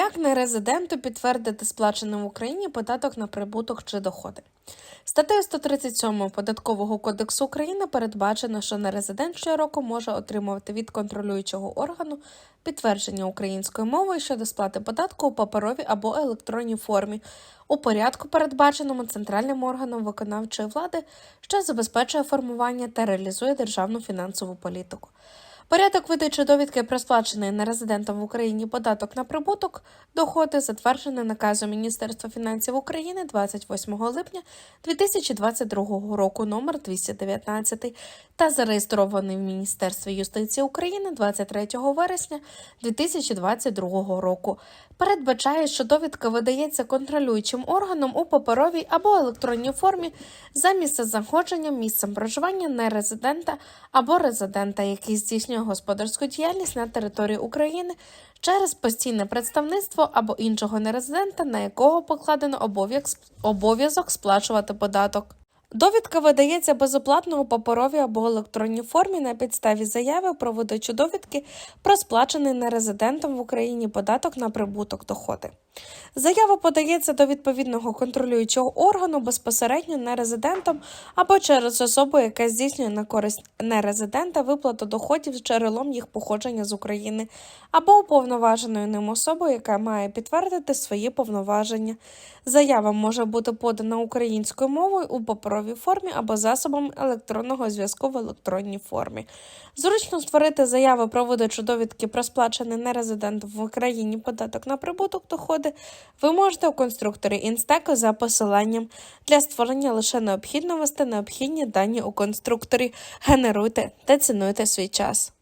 Як нерезиденту підтвердити сплачений в Україні податок на прибуток чи доходи? Статтею 137 Податкового кодексу України передбачено, що нерезидент щороку може отримувати від контролюючого органу підтвердження українською мовою щодо сплати податку у паперовій або електронній формі у порядку, передбаченому центральним органом виконавчої влади, що забезпечує формування та реалізує державну фінансову політику. Порядок видачі довідки про сплачений нерезидентом в Україні податок на прибуток доходи затверджений наказом Міністерства фінансів України 28 липня 2022 року номер 219 та зареєстрований в Міністерстві юстиції України 23 вересня 2022 року. Передбачає, що довідка видається контролюючим органом у паперовій або електронній формі за місцезнаходженням, місцем проживання нерезидента або резидента, який здійснює господарську діяльність на території України через постійне представництво або іншого нерезидента, на якого покладено обов'язок обов'язок сплачувати податок. Довідка видається безоплатно у паперовій або електронній формі на підставі заяви про видачу довідки про сплачений нерезидентом в Україні податок на прибуток доходи. Заява подається до відповідного контролюючого органу безпосередньо нерезидентом або через особу, яка здійснює на користь нерезидента виплату доходів з джерелом їх походження з України, або уповноваженою ним особою, яка має підтвердити свої повноваження. Заява може бути подана українською мовою у паперовій формі або засобом електронного зв'язку в електронній формі. Зручно створити заяви про видачу довідки про сплачений нерезидент в Україні податок на прибуток доходи ви можете у конструкторі Інстеко за посиланням. Для створення лише необхідно ввести необхідні дані у конструкторі. Генеруйте та цінуйте свій час.